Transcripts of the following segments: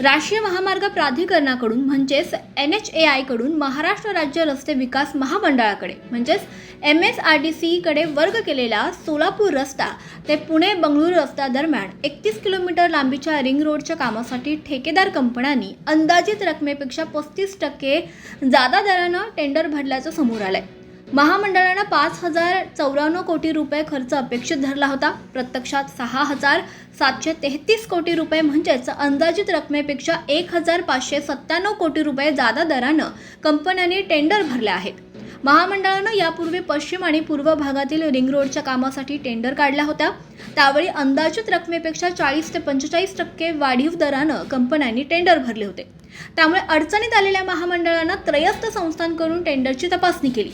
राष्ट्रीय महामार्ग प्राधिकरणाकडून म्हणजेच एन एच ए आयकडून महाराष्ट्र राज्य रस्ते विकास महामंडळाकडे म्हणजेच एम एस आर डी सीकडे वर्ग केलेला सोलापूर रस्ता ते पुणे बंगळुरू रस्ता दरम्यान एकतीस किलोमीटर लांबीच्या रिंग रोडच्या कामासाठी ठेकेदार कंपन्यांनी अंदाजित रकमेपेक्षा पस्तीस टक्के जादा दरानं टेंडर भरल्याचं समोर आलं आहे महामंडळानं पाच हजार चौऱ्याण्णव कोटी रुपये खर्च अपेक्षित धरला होता. प्रत्यक्षात सहा हजार सातशे तेहतीस कोटी रुपये म्हणजेच अंदाजित रकमेपेक्षा एक हजार पाचशे सत्त्याण्णव कोटी रुपये जादा दरानं कंपन्यांनी टेंडर भरले आहेत. महामंडळानं यापूर्वी पश्चिम आणि पूर्व भागातील रिंग रोडच्या कामासाठी टेंडर काढल्या होत्या. त्यावेळी अंदाजित रकमेपेक्षा चाळीस ते पंचेचाळीस टक्के वाढीव दरानं कंपन्यांनी टेंडर भरले होते. त्यामुळे अडचणीत आलेल्या महामंडळानं त्रयस्थ संस्थांकडून टेंडरची तपासणी केली.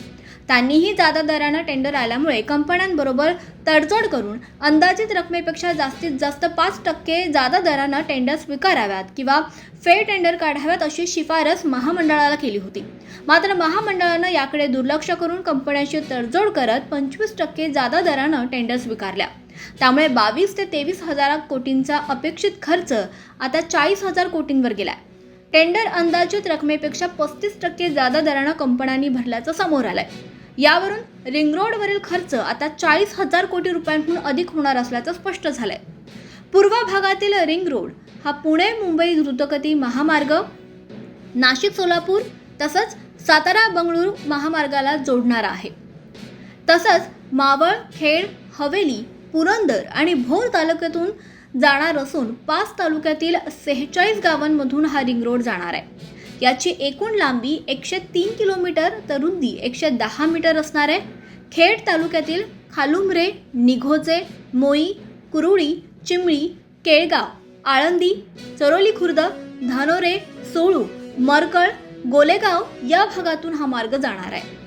त्यांनीही जादा दरानं टेंडर आल्यामुळे कंपन्यांबरोबर तडजोड करून अंदाजित रकमेपेक्षा जास्तीत जास्त पाच टक्के जादा दरानं टेंडर स्वीकाराव्यात किंवा फेर टेंडर काढाव्यात अशी शिफारस महामंडळाला केली होती. मात्र महामंडळानं याकडे दुर्लक्ष करून कंपन्यांशी तडजोड करत पंचवीस टक्के जादा दरानं टेंडर स्वीकारल्या. त्यामुळे बावीस ते तेवीस हजार कोटींचा अपेक्षित खर्च आता चाळीस हजार कोटींवर गेला टेंडर अंदाजित रकमेपेक्षा पस्तीस टक्के जादा दरानं कंपन्यांनी भरल्याचं समोर आलंय. यावरून रिंग रोडवरील खर्च आता चाळीस हजार कोटी रुपयांहून अधिक होणार असल्याचं स्पष्ट झालंय. पूर्व भागातील रिंग रोड हा पुणे मुंबई द्रुतगती महामार्ग नाशिक सोलापूर तसंच सातारा बंगळुरू महामार्गाला जोडणारा आहे. तसंच मावळ खेड हवेली पुरंदर आणि भोर तालुक्यातून जाणार असून पाच तालुक्यातील सेहेचाळीस गावांमधून हा रिंग रोड जाणार आहे. याची एकूण लांबी एकशे तीन किलोमीटर तर रुंदी एकशे दहा मीटर असणार आहे. खेड तालुक्यातील खालुंबरे निघोचे मोई कुरुळी चिमळी केळगाव आळंदी चरोली खुर्द धानोरे सोळू मरकळ गोलेगाव या भागातून हा मार्ग जाणार आहे.